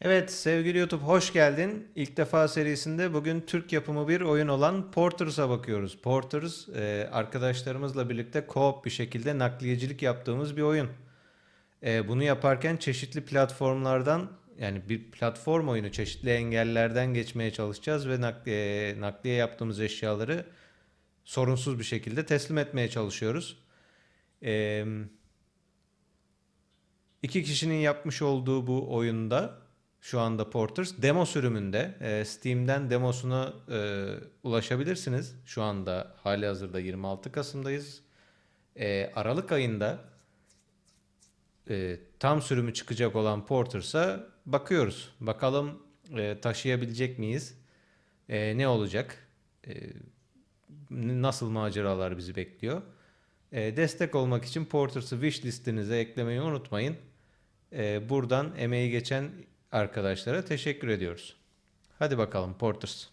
Evet sevgili YouTube hoş geldin. İlk defa serisinde bugün Türk yapımı bir oyun olan Porters'a bakıyoruz. Porters e, arkadaşlarımızla birlikte co-op bir şekilde nakliyecilik yaptığımız bir oyun. E, bunu yaparken çeşitli platformlardan yani bir platform oyunu çeşitli engellerden geçmeye çalışacağız ve nakliye, nakliye yaptığımız eşyaları sorunsuz bir şekilde teslim etmeye çalışıyoruz. Eee İki kişinin yapmış olduğu bu oyunda şu anda Porters demo sürümünde e, Steam'den demosuna e, ulaşabilirsiniz. Şu anda hali hazırda 26 Kasım'dayız. E, Aralık ayında e, tam sürümü çıkacak olan Porters'a bakıyoruz. Bakalım e, taşıyabilecek miyiz? E, ne olacak? E, nasıl maceralar bizi bekliyor? E, destek olmak için Porters'ı wish listenize eklemeyi unutmayın. E, buradan emeği geçen arkadaşlara teşekkür ediyoruz. Hadi bakalım Porters.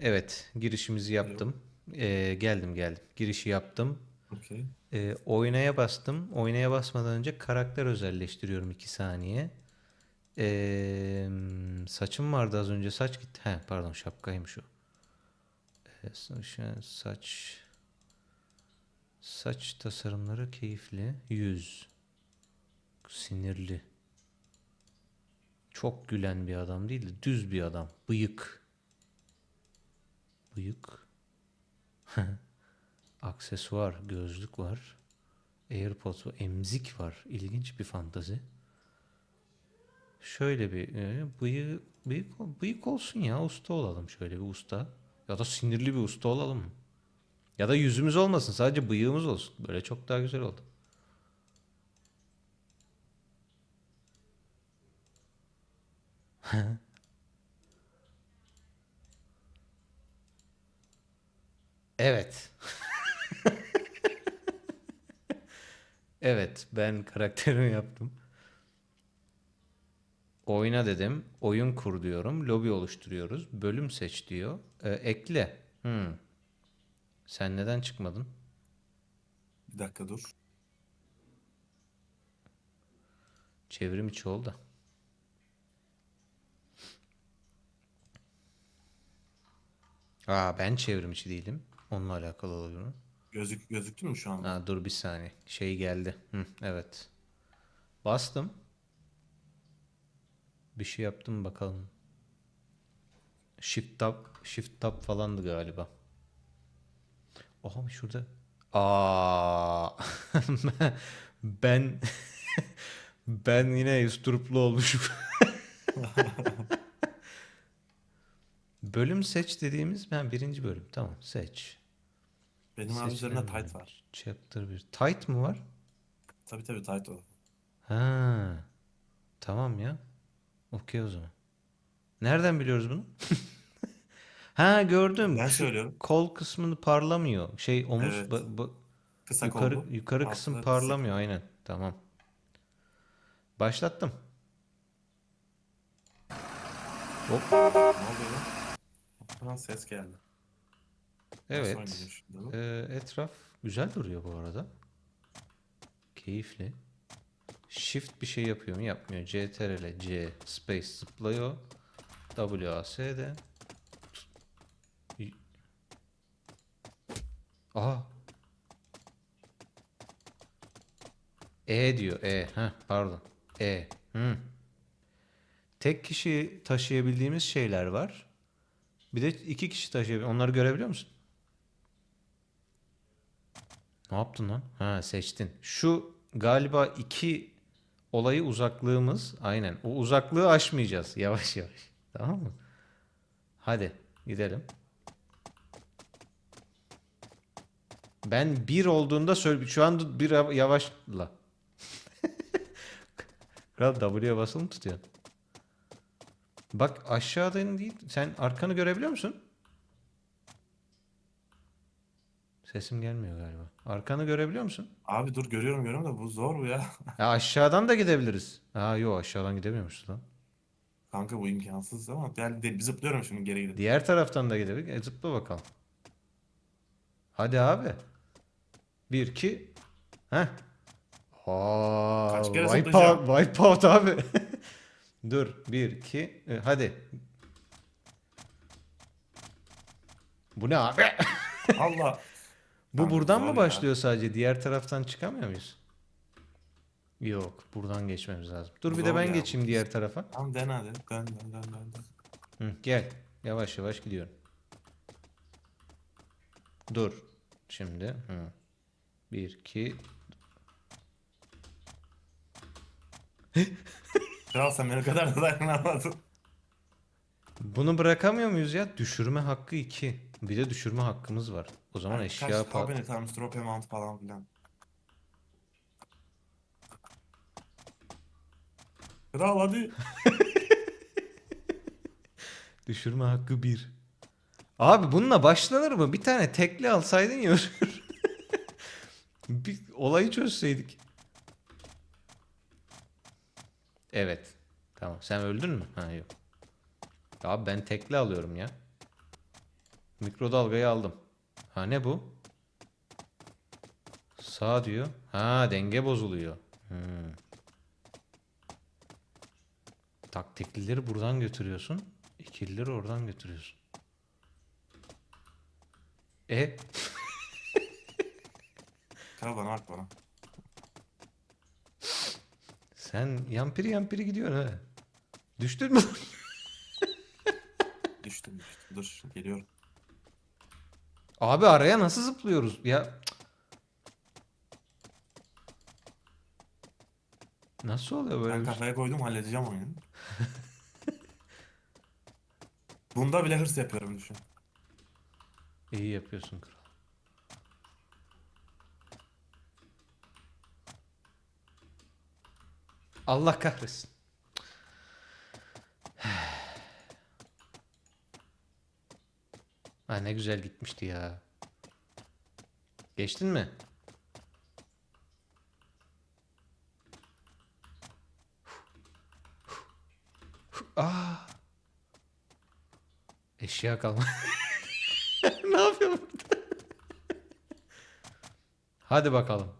Evet, girişimizi yaptım. E, geldim geldim. Girişi yaptım. Okey. E, oynaya bastım. Oynaya basmadan önce karakter özelleştiriyorum 2 saniye. E, saçım vardı az önce. Saç gitti. He, pardon şapkaymış o. E, sa- saç saç tasarımları keyifli. Yüz sinirli. Çok gülen bir adam değil de düz bir adam. Bıyık. Bıyık. Aksesuar, gözlük var. AirPods emzik var. İlginç bir fantazi. Şöyle bir e, bıyık, bıyık, bıyık olsun ya usta olalım şöyle bir usta. Ya da sinirli bir usta olalım. Ya da yüzümüz olmasın sadece bıyığımız olsun. Böyle çok daha güzel oldu. Evet. Evet, ben karakterimi yaptım. Oyna dedim. Oyun kur diyorum. Lobi oluşturuyoruz. Bölüm seç diyor. Ee, ekle. Hmm. Sen neden çıkmadın? Bir dakika dur. Çevrim içi oldu. Aa ben çevrim içi değilim. Onunla alakalı olabilir mi? Gözük gözüktü mü şu an? Ha, dur bir saniye. Şey geldi. Hı, evet. Bastım. Bir şey yaptım bakalım. Shift tab, shift tab falandı galiba. Oha şurada. Aa. ben ben yine üsturuplu olmuşum. Bölüm seç dediğimiz ben birinci bölüm. Tamam seç. Benim abi üzerinde tight var. Chapter 1. Tight mı var? Tabii tabii tight o. Ha. Tamam ya. Okey o zaman. Nereden biliyoruz bunu? ha gördüm. Ben söylüyorum. kol kısmını parlamıyor. Şey omuz Evet. ba- ba- Kısa yukarı kollu. yukarı Altı kısım kısa. parlamıyor aynen. Tamam. Başlattım. Hop. Ne oluyor Lan ses geldi. Evet. bu? Ee, etraf güzel duruyor bu arada. Keyifli. Shift bir şey yapıyor mu? Yapmıyor. CTRL C space zıplıyor. WASD. Y- Aha. E diyor. E. Heh, pardon. E. Hı. Tek kişi taşıyabildiğimiz şeyler var. Bir de iki kişi taşıyabiliyor. Onları görebiliyor musun? Ne yaptın lan? Ha seçtin. Şu galiba iki olayı uzaklığımız. Aynen. O uzaklığı aşmayacağız. Yavaş yavaş. Tamam mı? Hadi gidelim. Ben bir olduğunda söyle. Şu an bir av- yavaşla. Kral W'ye basılı mı tutuyorsun? Bak aşağıdan değil. Sen arkanı görebiliyor musun? Sesim gelmiyor galiba. Arkanı görebiliyor musun? Abi dur görüyorum görüyorum da bu zor bu ya. Ya aşağıdan da gidebiliriz. Ha yok aşağıdan gidemiyormuşuz lan. Kanka bu imkansız ama gel de, zıplıyorum şimdi geri gidip. Diğer taraftan da gidebiliriz. E, zıpla bakalım. Hadi abi. Bir, iki. Heh. Aa, Kaç kere wipe out, wipe out abi. Dur. Bir, iki. e, hadi. Bu ne abi? Allah. Bu Kanka buradan zor mı ya. başlıyor sadece? Diğer taraftan çıkamıyor muyuz? Yok. Buradan geçmemiz lazım. Dur bir de Zor ben ya geçeyim diğer tarafa. Tamam dene hadi. Dön dön dön dön. dön. Hı, gel. Yavaş yavaş gidiyorum. Dur. Şimdi. Hı. Bir, iki. Kral sen beni kadar da dayanamadın. Bunu bırakamıyor muyuz ya? Düşürme hakkı 2. Bir de düşürme hakkımız var. O zaman Yani eşya Kaç pat. tabini tam strop amount falan filan. Kral hadi. Düşürme hakkı 1. Abi bununla başlanır mı? Bir tane tekli alsaydın ya. bir olayı çözseydik. Evet. Tamam. Sen öldün mü? Ha yok. Abi ben tekli alıyorum ya. Mikrodalgayı aldım. Ha ne bu? Sağ diyor. Ha denge bozuluyor. Hmm. Taktiklileri buradan götürüyorsun. İkilileri oradan götürüyorsun. E Kral bana bak bana. Sen yampiri yampiri gidiyorsun ha. Düştün mü? Düştüm düştüm. Dur geliyorum. Abi araya nasıl zıplıyoruz? Ya. Nasıl oluyor böyle Ben bir şey? kafaya koydum halledeceğim oyunu. Bunda bile hırs yapıyorum düşün. İyi yapıyorsun kral. Allah kahretsin. Ha ne güzel gitmişti ya. Geçtin mi? Aa. Eşya kalma. ne yapıyor burada? Hadi bakalım.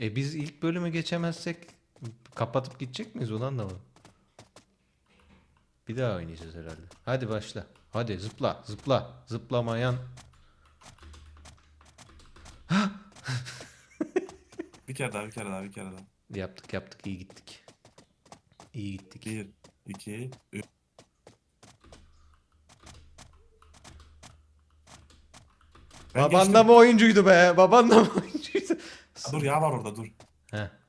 E biz ilk bölümü geçemezsek kapatıp gidecek miyiz onu anlamadım. Bir daha oynayacağız herhalde. Hadi başla. Hadi zıpla zıpla. Zıplamayan. Bir kere daha bir kere daha bir kere daha. Yaptık yaptık iyi gittik. İyi gittik. Bir, iki, üç. Ben Baban geçtim. da mı oyuncuydu be? Baban da mı oyuncuydu? Aa, Dur yağ var orada dur. Heh.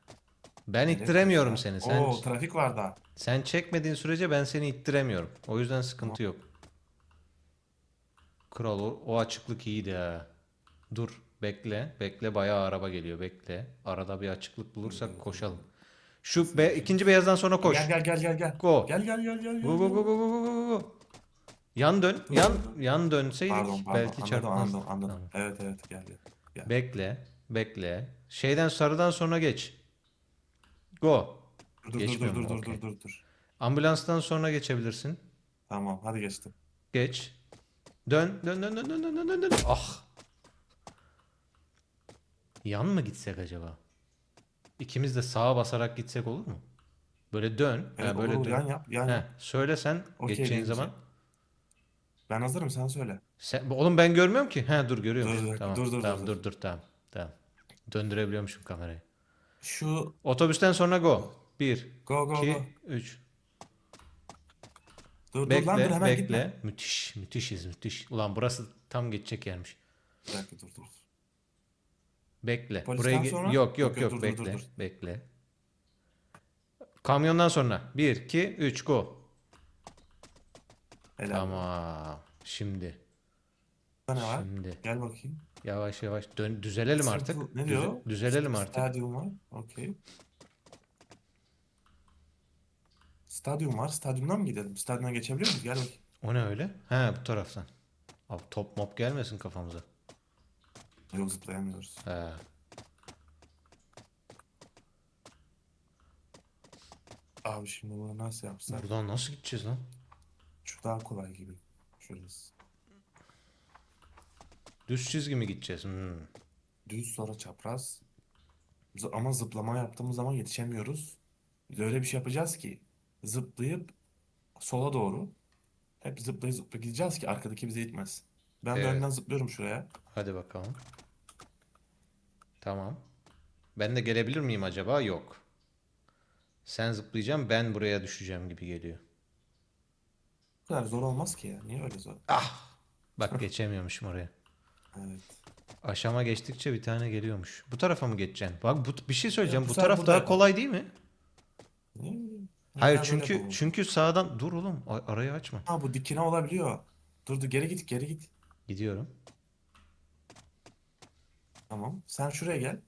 Ben Nereye ittiremiyorum seni. Sen Oo trafik var daha. sen çekmediğin sürece ben seni ittiremiyorum. O yüzden sıkıntı yok. Kral o, o açıklık iyiydi ha. Dur bekle. Bekle bayağı araba geliyor bekle. Arada bir açıklık bulursak koşalım. Şu be, ikinci beyazdan sonra koş. Gel gel gel gel gel. Go. Gel gel gel gel. Go go go go go go go go. Yan dön. Yan yan dönseydik Pardon pardon belki anladım çarpmazdık. anladım anladım. Tamam. Evet evet gel gel. gel. Bekle. Bekle. Şeyden sarıdan sonra geç. Go. Dur dur dur Geçmiyor dur mu? dur Okey. dur dur dur. Ambulanstan sonra geçebilirsin. Tamam hadi geçtim. Geç. Dön. Dön dön dön dön dön dön dön dön. Ah. Yan mı gitsek acaba? İkimiz de sağa basarak gitsek olur mu? Böyle dön. Ha, Evet, böyle olur, dön. yan yap yan He, yap. söyle sen Okey geçeceğin deyince. zaman. Ben hazırım sen söyle. Sen, oğlum ben görmüyorum ki. He dur görüyorum. Dur, dur, tamam. dur, dur, tamam dur, dur dur tamam. Tamam. Döndürebiliyormuşum kamerayı. Şu Otobüsten sonra go. 1 go go 2 go. 3 Dur dur Bekle, lan dur hemen bekle. gitme. Müthiş, müthişiz, müthiş. Ulan burası tam geçecek yermiş. Bir dakika dur dur. Bekle. Polisten Burayı ge- sonra? yok yok Yok, yok yok, dur, dur, bekle. dur, dur. Bekle. Kamyondan sonra 1 2 3 go. Helal. Tamam. Şimdi. Burada ne var? Şimdi. Gel bakayım. Yavaş yavaş dön düzelelim artık. Ne Düze- diyor? düzelelim artık. Stadyum var. Okey. Stadyum var. Stadyumdan mı gidelim? Stadyumdan geçebiliyor muyuz? Gel bakayım. O ne öyle? He bu taraftan. Abi top mop gelmesin kafamıza. Yok zıplayamıyoruz. He. Abi şimdi bunu nasıl yapsak? Buradan nasıl gideceğiz lan? Şu daha kolay gibi. Şurası. Düz çizgi mi gideceğiz? Hmm. Düz sonra çapraz. Z- Ama zıplama yaptığımız zaman yetişemiyoruz. Biz öyle bir şey yapacağız ki. zıplayıp sola doğru hep zıplaya zıplaya gideceğiz ki arkadaki bizi itmez. Ben de Evet. önden zıplıyorum şuraya. Hadi bakalım. Tamam. Ben de gelebilir miyim acaba? Yok. Sen zıplayacaksın, ben buraya düşeceğim gibi geliyor. Bu kadar zor olmaz ki ya. Niye öyle zor? Ah! Bak geçemiyormuşum oraya. Evet. Aşama geçtikçe bir tane geliyormuş. Bu tarafa mı geçeceksin? Bak bu bir şey söyleyeceğim. bu Bu sefer taraf daha kolay değil mi? Hayır çünkü çünkü sağdan dur oğlum arayı açma. Ha bu dikine olabiliyor. Dur dur geri git geri git. Gidiyorum. Tamam. Sen şuraya gel.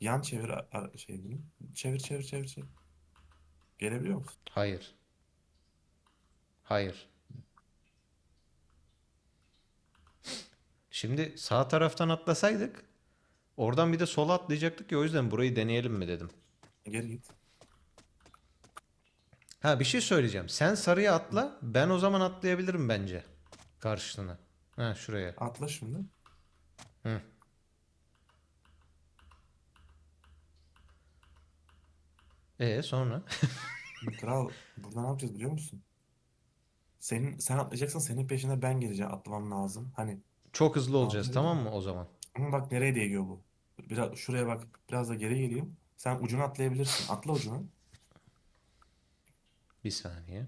Yan çevir a- a- şey bunu. Çevir çevir çevir çevir. Gelebiliyor musun? Hayır. Hayır. Şimdi sağ taraftan atlasaydık oradan bir de sola atlayacaktık ya o yüzden burayı deneyelim mi dedim. Geri git. Ha bir şey söyleyeceğim. Sen sarıya atla. Ben o zaman atlayabilirim bence. Karşısına. Ha şuraya. Atla şimdi. Hı. E sonra? Kral burada ne yapacağız biliyor musun? Senin sen atlayacaksın senin peşine ben geleceğim atlamam lazım. Hani Çok hızlı olacağız tamam mı o zaman? ama bak nereye değiyor bu. Biraz şuraya bak. Biraz da geri geleyim. Sen ucuna atlayabilirsin. Atla ucuna. Bir saniye.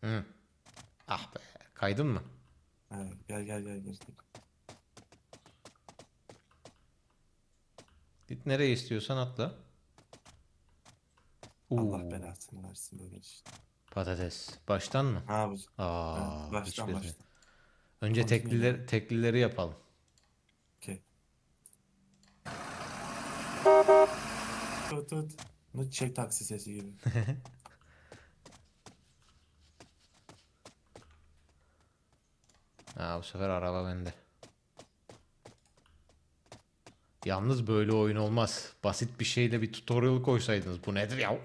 Hı. Ah be. Kaydın mı? Evet, gel gel gel gel. Git nereye istiyorsan atla. Allah belasını versin böyle işte. Patates. Baştan mı? Ha bu. Aa, Evet, baştan hiçbirini. baştan. Önce Continue. teklileri, yapalım. Okey. Tut tut. Ne çek taksi sesi gibi. Ha, bu sefer araba bende. Yalnız böyle oyun olmaz. Basit bir şeyle bir tutorial koysaydınız. Bu nedir ya?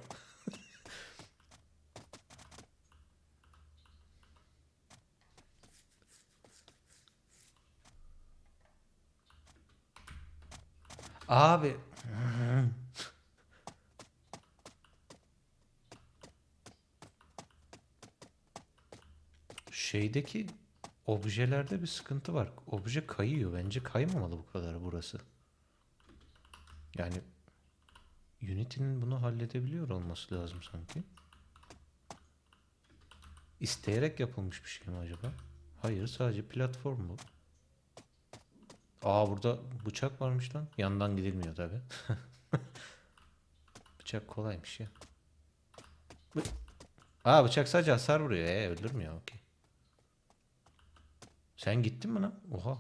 Abi. Şeydeki objelerde bir sıkıntı var. Obje kayıyor. Bence kaymamalı bu kadar burası. Yani Unity'nin bunu halledebiliyor olması lazım sanki. İsteyerek yapılmış bir şey mi acaba? Hayır, sadece platform bu. Aa burada bıçak varmış lan. Yandan gidilmiyor tabi. Bıçak kolaymış ya. Bı- Aa bıçak sadece hasar vuruyor. Ee, öldürmüyor. Okey. Sen gittin mi lan? Oha.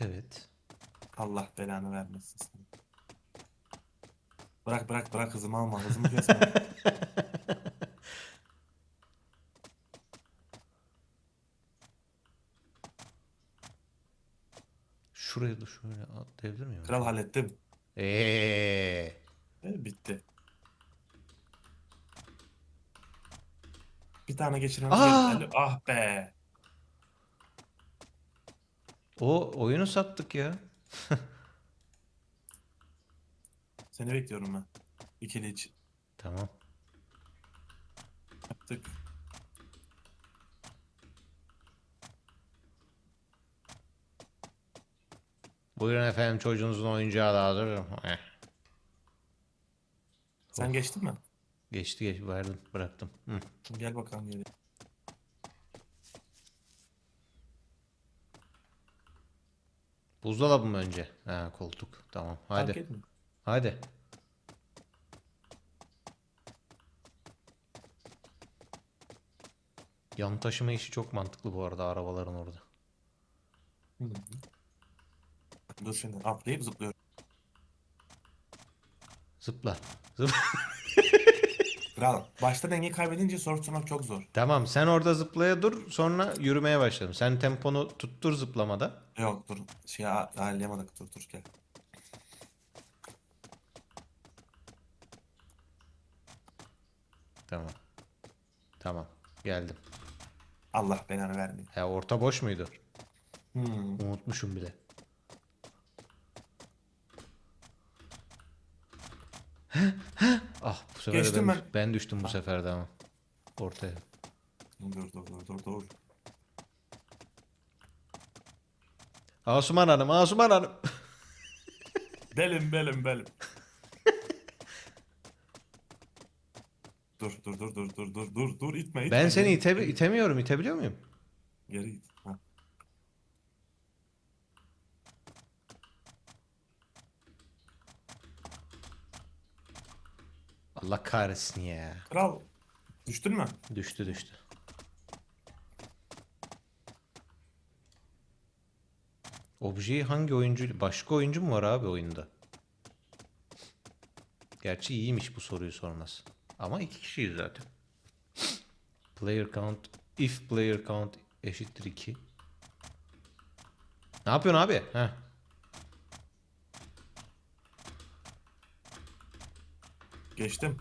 Evet. Allah belanı vermesin. Bırak bırak bırak hızımı alma. Hızımı kesme. Şuraya da şöyle atlayabilir miyim? Kral hallettim. Eee. E, bitti. Bir tane geçirmemiz Aa! yeterli. Ah be. O oyunu sattık ya. Seni bekliyorum ben. İkili için. Tamam. Yaptık. Buyurun efendim çocuğunuzun oyuncağı da hazır. Eh, Sen geçtin mi? Geçti geç verdim bıraktım. Hı. Gel bakalım geri. Buzdolabı mı önce? Ha koltuk. Tamam. Fark Hadi. etmiyor. Hadi. Yan taşıma işi çok mantıklı bu arada arabaların orada. Dur şimdi atlayıp zıplıyorum. Zıpla. Zıpla. Kral. Başta dengeyi kaybedince soru sormak çok zor. Tamam sen orada zıplaya dur sonra yürümeye başladım. Sen temponu tuttur zıplamada. Yok dur. Şey ayarlayamadık. Dur dur gel. Tamam. Tamam. Geldim. Allah belanı vermiyor. Ya orta boş muydu? Hmm. Unutmuşum bile. ah bu sefer de Geçtim ben, ben. ben düştüm bu sefer de ama. Ortaya. Dur dur dur dur dur. Asuman Hanım, Asuman Hanım. Belim belim belim. Dur dur dur dur dur dur dur dur itme itme. Ben seni ite itemiyorum. İtebiliyor muyum? Geri git. Ha. Allah kahretsin ya. Kral düştün mü? Düştü düştü. Objeyi hangi oyuncu başka oyuncu mu var abi oyunda? Gerçi iyiymiş bu soruyu sorması. Ama iki kişiyiz zaten. Player count... If player count eşittir 2. Ne yapıyorsun abi? Heh. Geçtim.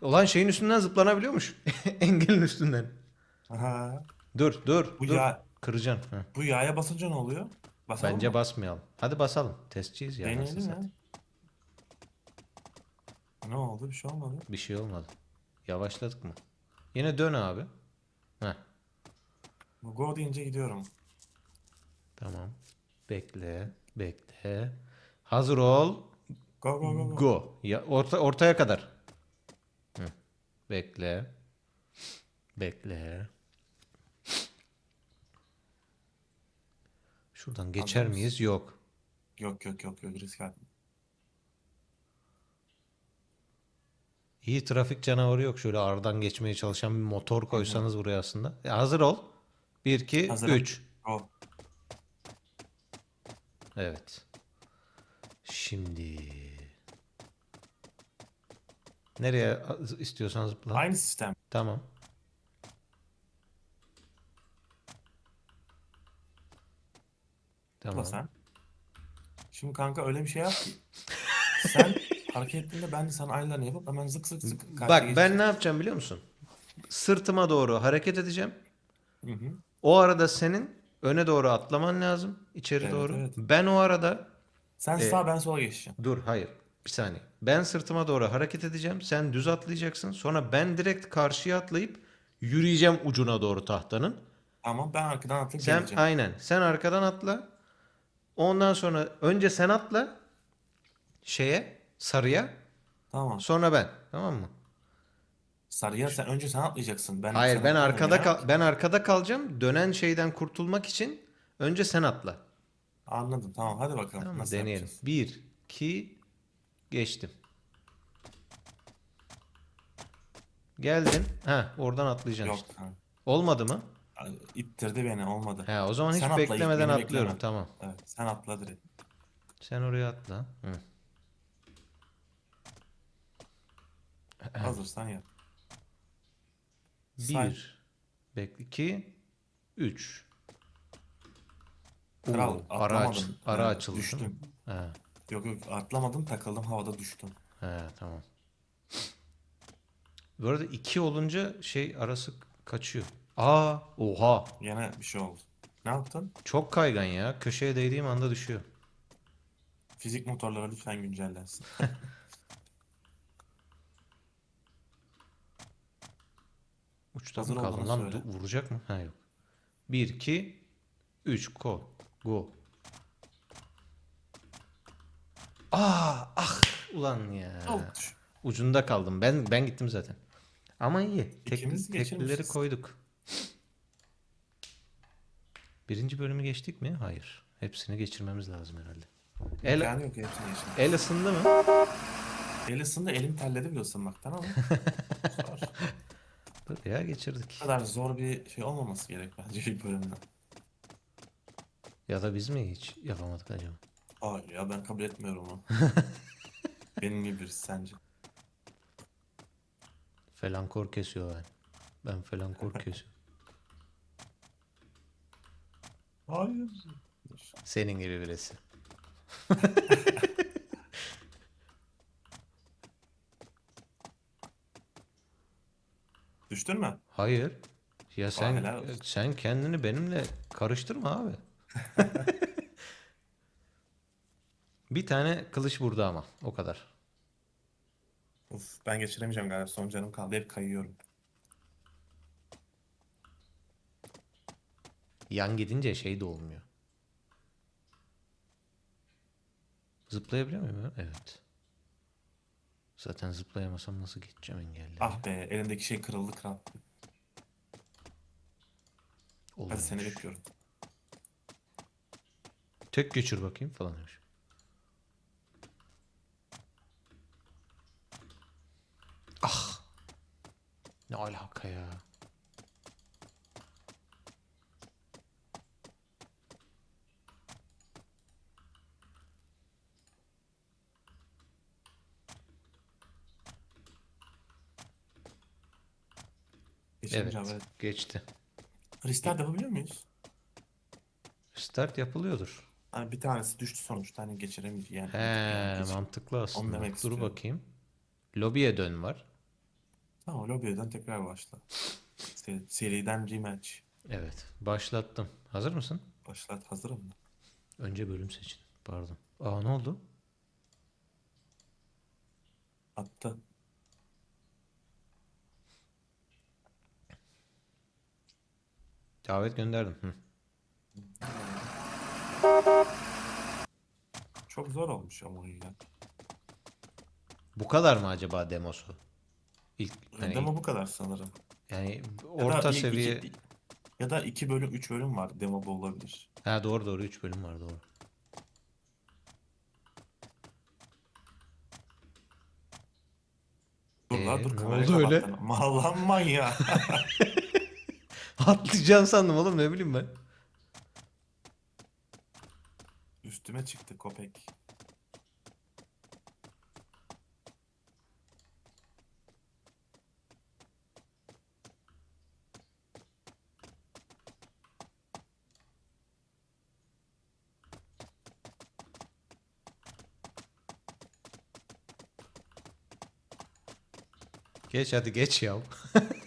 Ulan şeyin üstünden zıplanabiliyormuş. Engelin üstünden. Aha. Dur dur Bu dur. yağ- Kıracaksın. Heh. Bu yağa basınca ne oluyor? Basalım Bence mı? basmayalım. Hadi basalım. Testçiyiz ya. Deneyelim nasıl ya. Ne oldu? Bir şey olmadı. Bir şey olmadı. Yavaşladık mı? Yine dön abi. Heh, Go deyince gidiyorum. tamam. Bekle, bekle. Hazır ol. Go go go go. Go. Ya orta ortaya kadar. Hı. Bekle. Bekle. Şuradan geçer mısın? miyiz? Yok. Yok yok yok yok risk atma. İyi trafik canavarı yok. Şöyle aradan geçmeye çalışan bir motor koysanız buraya aslında. E, hazır ol. 1, 2, Hazırım. 3. Go. Evet. Şimdi nereye istiyorsan zıpla. Aynı sistem. Tamam. Tamam. sen. Şimdi kanka öyle bir şey yap ki. Sen hareket ettiğinde ben de sana aynılarını yapıp hemen zık zık zık karşıya Bak ben geçeceğim. ne yapacağım biliyor musun? Sırtıma doğru hareket edeceğim. Hı hı. O arada senin öne doğru atlaman lazım. içeri Evet, doğru. evet. Ben o arada Sen E, sağ ben sola geçeceğim. Dur hayır. Bir saniye. Ben sırtıma doğru hareket edeceğim. Sen düz atlayacaksın. Sonra ben direkt karşıya atlayıp yürüyeceğim ucuna doğru tahtanın. Tamam ben arkadan atlayıp Sen geleceğim. aynen. Sen arkadan atla. Ondan sonra önce sen atla şeye sarıya Tamam. sonra ben. Tamam mı? Sarıya sen önce sen atlayacaksın. Ben Hayır ben arkada kal ben arkada kalacağım. Dönen şeyden kurtulmak için önce sen atla. Anladım. Tamam hadi bakalım. Tamam mı? Nasıl Deneyelim. yapacağız? 1 2 geçtim. Geldin. Ha oradan atlayacaksın Yok. işte. Ha. Olmadı mı? İttirdi beni olmadı. He o zaman hiç Sen atla, ilk beklemeden beni atlıyorum. bekleme. Tamam. Evet sen atla direkt. Sen oraya atla. Hı. Hazırsan yap. Say. 1 Bekle 2 3 Kral ara aç, atlamadım. ara Evet, açıldı. değil mi? Düştüm. He, Yok yok atlamadım takıldım havada düştüm. he, tamam. Bu arada 2 olunca şey arası kaçıyor. Aa, oha. Yine bir şey oldu. Ne yaptın? Çok kaygan ya. Köşeye değdiğim anda düşüyor. Fizik motorları lütfen güncellensin. Uçta Hazır mı olduğunu lan? söyle. Vuracak mı? Ha yok. 1 2 3 go. Go. Aa, ah ulan ya. Ouch. Ucunda kaldım. Ben ben gittim zaten. Ama iyi. Tek, İkimiz teklileri koyduk. Birinci bölümü geçtik mi? Hayır. Hepsini geçirmemiz lazım herhalde. El, Yani yok hepsini el ısındı mı? El ısındı elim terledi bile ısınmaktan ama. Dur ya geçirdik. Bu kadar zor bir şey olmaması gerek bence ilk bölümde. Ya da biz mi hiç yapamadık acaba? Hayır ya ben kabul etmiyorum onu. Benim gibi birisi sence. Felankor kesiyor ben. Ben felankor kesiyorum. Hayır. Senin gibi birisi. Düştün mü? Hayır. Ya sen helal olsun. sen kendini benimle karıştırma abi. Bir tane kılıç burada ama o kadar. Uf, ben geçiremeyeceğim galiba. Son canım kaldı. Hep kayıyorum. Yan gidince şey de olmuyor. Zıplayabiliyor muyum? Evet. Zaten zıplayamasam nasıl geçeceğim engelleri? Ah be elimdeki şey kırıldı kral. Hadi seni bekliyorum. Tek geçir bakayım falan demiş. Ah. Ne alaka ya? Evet, Geçemeyeceğim evet. geçti. Restart yapabiliyor muyuz? Start yapılıyordur. Hani bir tanesi düştü sonuçta hani geçiremeyeceğim. Yani, He, yani mantıklı aslında. demek Dur istiyorum. bakayım. Lobiye dön var. Tamam lobby'den tekrar başla. Se- seriden rematch. Evet, başlattım. Hazır mısın? Başlat hazırım mı? Önce bölüm seçin. Pardon. Aa ne oldu? Attı. Davet gönderdim. Hı. Çok zor olmuş ama ya. Bu kadar mı acaba demosu? İlk hani Demo bu kadar sanırım. yani orta ilk iki- seviye. ya da iki bölüm, üç bölüm var. Demo bu olabilir. Ha doğru doğru 3 bölüm var doğru. Dur Ee, la dur ne kamerayı oldu öyle? kapattın. Mallanman ya. Atlayacağını sandım oğlum ne bileyim ben. Üstüme çıktı köpek. Geç hadi geç ya.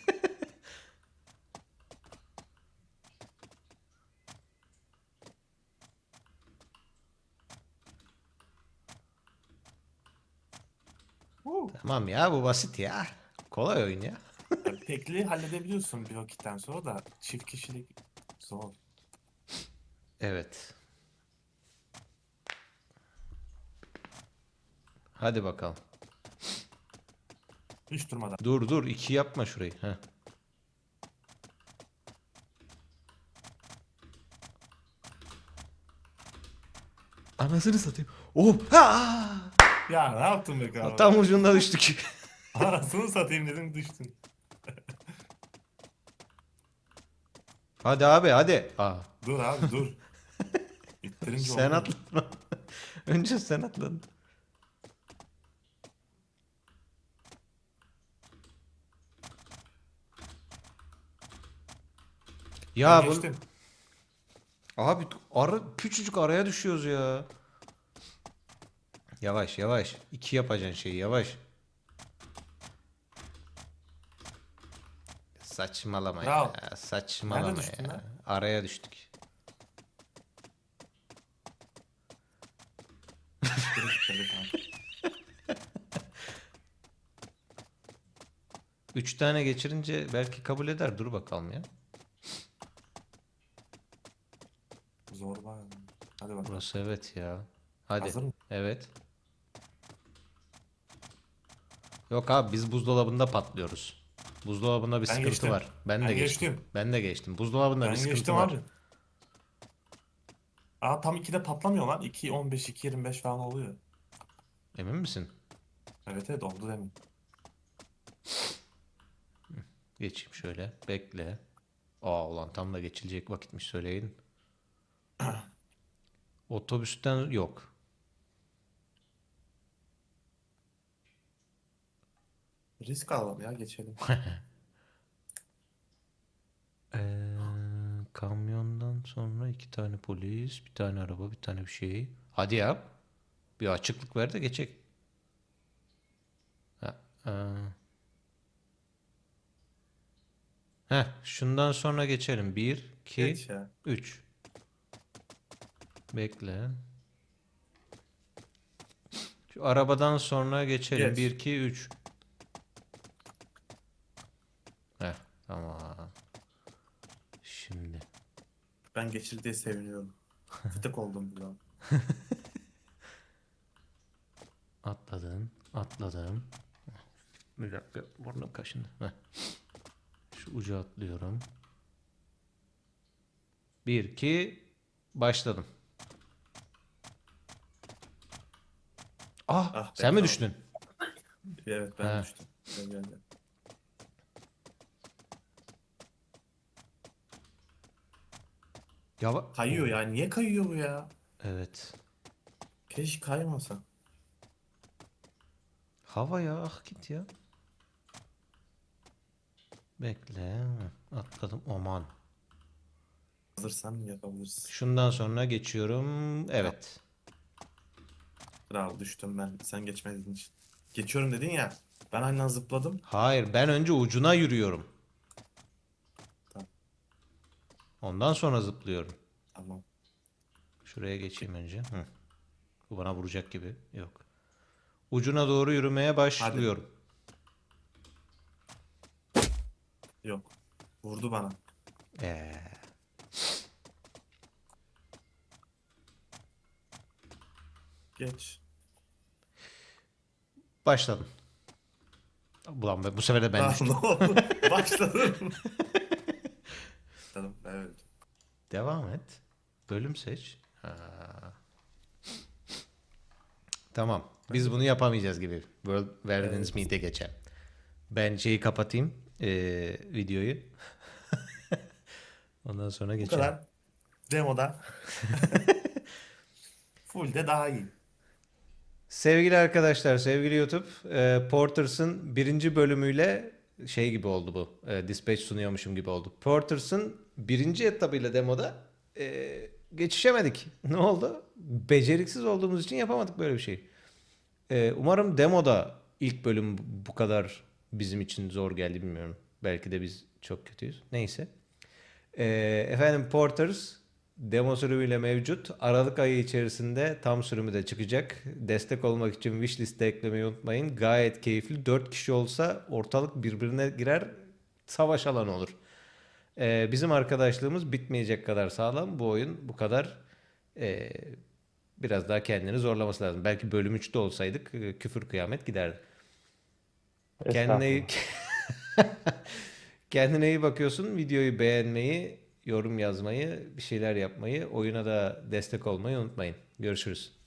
Tamam ya bu basit ya. Kolay oyun ya. Ya Tekli halledebiliyorsun bir vakitten sonra da çift kişilik zor. Evet. Hadi bakalım. Hiç durmadan. Dur dur iki yapma şurayı. Heh. Anasını satayım. Oh! Ha! Ya ne yaptın be kral? Tam ucunda düştük. Anasını satayım dedim düştün. hadi abi hadi. Aa, Dur abi dur. İttirince sen olmuyor. atladın. Önce sen atladın. Ya Ben bu geçtim. abi ara, küçücük araya düşüyoruz ya. Yavaş yavaş. İki yapacaksın şeyi yavaş. Saçmalama Bravo. ya. Saçmalama Nerede düştün ya. lan? Araya düştük. Üç tane geçirince belki kabul eder. Dur bakalım ya. Zor var. Hadi bakalım. Burası evet ya. Hadi. Hazır mı? Evet. Yok abi biz buzdolabında patlıyoruz. Buzdolabında bir Ben sıkıntı geçtim. var. Ben de Ben geçtim. geçtim. Ben de geçtim. Buzdolabında bir Ben sıkıntı geçtim var. abi. Aa tam 2'de patlamıyor lan. 2 15 2 25 falan oluyor. Emin misin? Evet evet oldu demin. Geçeyim şöyle. Bekle. Aa ulan tam da geçilecek vakitmiş söyleyin. Otobüsten yok. Risk alalım ya geçelim. Ee, kamyondan sonra iki tane polis, bir tane araba, bir tane bir şey. Hadi yap. Bir açıklık ver de geçek. Ha, ee. Heh, şundan sonra geçelim. 1, 2, Geç ya. 3. Bekle. Şu arabadan sonra geçelim. Geç. 1, 2, 3. Heh, tamam. Şimdi. Ben geçir diye seviniyorum. Fıtık oldum buradan. Atladın. Atladım. Bir dakika. Burnum kaşındı. Heh. Şu ucu atlıyorum. 1, 2, başladım. Ah, Ah sen mi düştün? Evet ben Ha. düştüm. Gel gel Yava Kayıyor ya. Niye kayıyor bu ya? Evet. Keşke kaymasa. Hava ya ah git ya. Bekle. Atladım. Oman. Hazırsan yapabiliriz. Şundan sonra geçiyorum. Evet. Kral düştüm ben. Sen geçmediğin için. Geçiyorum dedin ya. Ben aynen zıpladım. Hayır ben önce ucuna yürüyorum. Tamam. Ondan sonra zıplıyorum. Tamam. Şuraya geçeyim önce. Hı. Bu bana vuracak gibi. Yok. Ucuna doğru yürümeye başlıyorum. Yok. Vurdu bana. Ee, Geç. başladım. Ulan be, bu sefer de ben düştüm. oldu? Başladım. Başladım. Evet. Devam et. Bölüm seç. Ha. Tamam. Biz bunu yapamayacağız gibi. World Verdens Evet. Meet'e geçelim. Ben şeyi kapatayım. eee, videoyu. Ondan sonra Bu geçelim. kadar. Demoda. Full de daha iyi. Sevgili arkadaşlar, sevgili YouTube, e, Porters'ın birinci bölümüyle şey gibi oldu bu. E, dispatch sunuyormuşum gibi oldu. Porters'ın birinci etabıyla demoda e, geçişemedik. Ne oldu? Beceriksiz olduğumuz için yapamadık böyle bir şey. E, umarım demoda ilk bölüm bu kadar bizim için zor geldi bilmiyorum. Belki de biz çok kötüyüz. Neyse. E, efendim Porters demo sürümüyle mevcut. Aralık ayı içerisinde tam sürümü de çıkacak. Destek olmak için wishlist'e eklemeyi unutmayın. Gayet keyifli. 4 kişi olsa ortalık birbirine girer. Savaş alanı olur. E, bizim arkadaşlığımız bitmeyecek kadar sağlam. Bu oyun bu kadar e, biraz daha kendini zorlaması lazım. Belki bölüm 3'te olsaydık e, küfür kıyamet giderdi. Kendine iyi, kendine iyi bakıyorsun. Videoyu beğenmeyi, yorum yazmayı, bir şeyler yapmayı, oyuna da destek olmayı unutmayın. Görüşürüz.